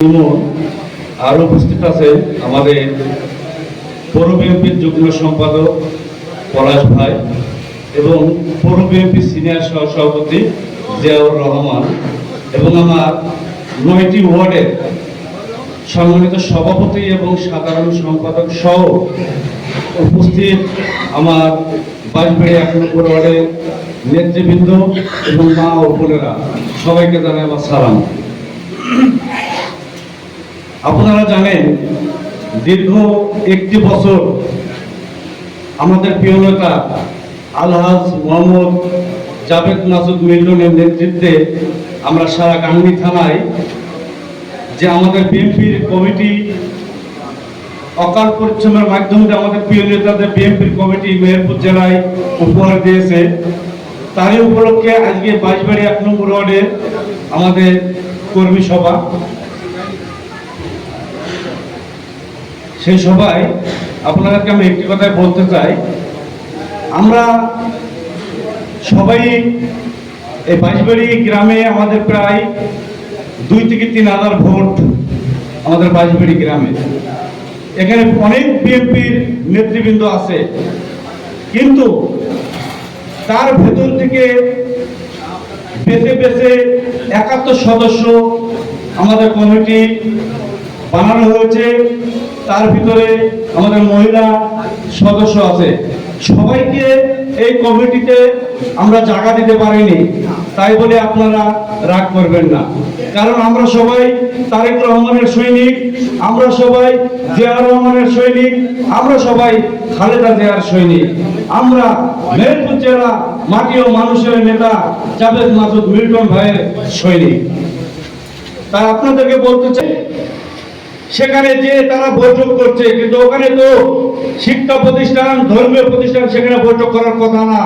আর উপস্থিত আছে আমাদের পৌর বিএনপির যুগ্ম সম্পাদক পলাশ ভাই এবং পৌর বিএনপির সিনিয়র সহ সভাপতি জিয়াউর রহমান এবং আমার নয়টি ওয়ার্ডের সম্মানিত সভাপতি এবং সাধারণ সম্পাদক সহ উপস্থিত আমার বাজবেড়ি এক নম্বর ওয়ার্ডের নেতৃবৃন্দ এবং মা ও বোনেরা। সবাইকে জানাই আমার সালাম। আপনারা জানেন, দীর্ঘ একটি বছর আমাদের প্রিয় নেতা আলহাজ মোহাম্মদ জাভেদ মাসুদ মিল্টনের নেতৃত্বে আমরা সারা গাংনী থানায় যে আমাদের বিএনপির কমিটি, অকাল পরিশ্রমের মাধ্যমে আমাদের প্রিয় নেতাদের বিএনপির কমিটি মেহেরপুর জেলায় উপহার দিয়েছে। তারই উপলক্ষে আজকে বাইশবাড়ি এক নম্বর ওয়ার্ডের আমাদের কর্মী সভা। সেই সভায় আপনাদেরকে আমি একটি কথাই বলতে চাই। আমরা সবাই এই বাইশবাড়ি গ্রামে আমাদের প্রায় দুই থেকে তিন হাজার ভোট আমাদের বাইশবাড়ি গ্রামে। এখানে অনেক বিএনপির নেতৃবৃন্দ আছে। কিন্তু তার ভেতর থেকে বেছে বেছে একাত্তর সদস্য আমাদের কমিটি বানানো হয়েছে। তার ভিতরে আমাদের মহিলা সদস্য আছে। সবাইকে এই কমিটিতে আমরা জায়গা দিতে পারিনি। তাই বলে আপনারা রাগ করবেন না। কারণ আমরা সবাই তারেক রহমানের সৈনিক, আমরা সবাই জিয়া রহমানের সৈনিক, আমরা সবাই খালেদা জিয়ার সৈনিক। আমরা মেহেরপুর জেলা মাটি ও মানুষের নেতা জাভেদ মাসুদ মিল্টন ভাইয়ের সৈনিক। তাই আপনাদেরকে বলতে চাই সেখানে যে তারা বৈঠক করছে, কিন্তু ওখানে তো শিক্ষা প্রতিষ্ঠান, ধর্মীয় প্রতিষ্ঠান সেখানে বৈঠক করার কথা না।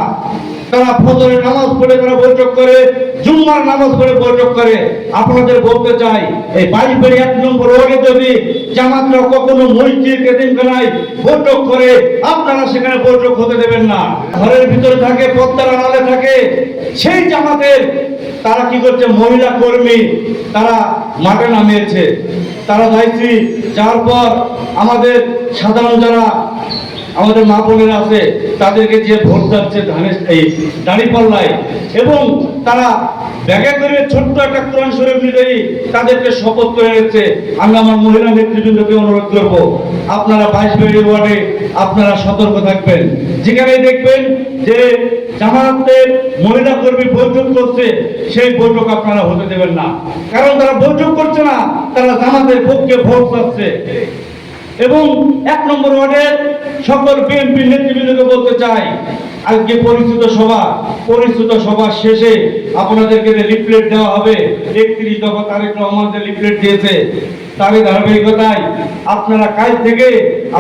তারা ফজরের নামাজ পড়ে, তারা বৈঠক করে, জুম্মার নামাজ পড়ে, বৈঠক করে। আপনাদের বলতে চাই, এই বাইশবাড়ি এক নম্বর ওয়ার্ডে যদি জামাতরা কখনো মসজিদ এতিমখানায় বৈঠক করে, আপনারা সেখানে বৈঠক হতে দেবেন না। ঘরের ভিতরে থাকে পদ্মার আড়ালে থাকে, সেই জামাতের তারা কি করছে? মহিলা কর্মী, তারা মাঠে নামিয়েছে। তারা যাইছি, যাওয়ার পর আমাদের সাধারণ যারা আমাদের মা বোনেরা আছে, তাদেরকে যে ভোট যাচ্ছে ধানের, এই দাঁড়িপাল্লায়, এবং তারা ব্যাগে করে ছোট্ট একটা কোরআন শরীফ নিতেই তাদেরকে শপথ করে নিচ্ছে। আমি আমার মহিলা নেতৃবৃন্দকে অনুরোধ করব, আপনারা বাইশ বেড়ি ওয়ার্ডে আপনারা সতর্ক থাকবেন। যেখানে দেখবেন যে জামাতের মহিলা কর্মী বৈঠক করছে, সেই বৈঠক আপনারা হতে দেবেন না। কারণ তারা বৈঠক করছে না, তারা জামাতের পক্ষে ভোট চাচ্ছে। এবং এক নম্বর ওয়ার্ডের সকল বিএনপি নেতৃবৃন্দকে বলতে চাই, আজকে পরিচিত সভা পরিচিত সভা শেষে আপনাদেরকে যে লিফলেট দেওয়া হবে, একত্রিশ দফা তারেক রহমান যে লিফলেট দিয়েছে, তারই ধারাবাহিকতায় আপনারা কাজ থেকে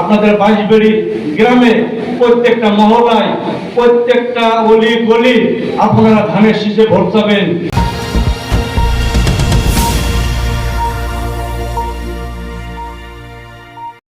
আপনাদের বাঁশবেড়ি গ্রামে প্রত্যেকটা মহলায় প্রত্যেকটা অলি গলি আপনারা ধানের শীষে ভোট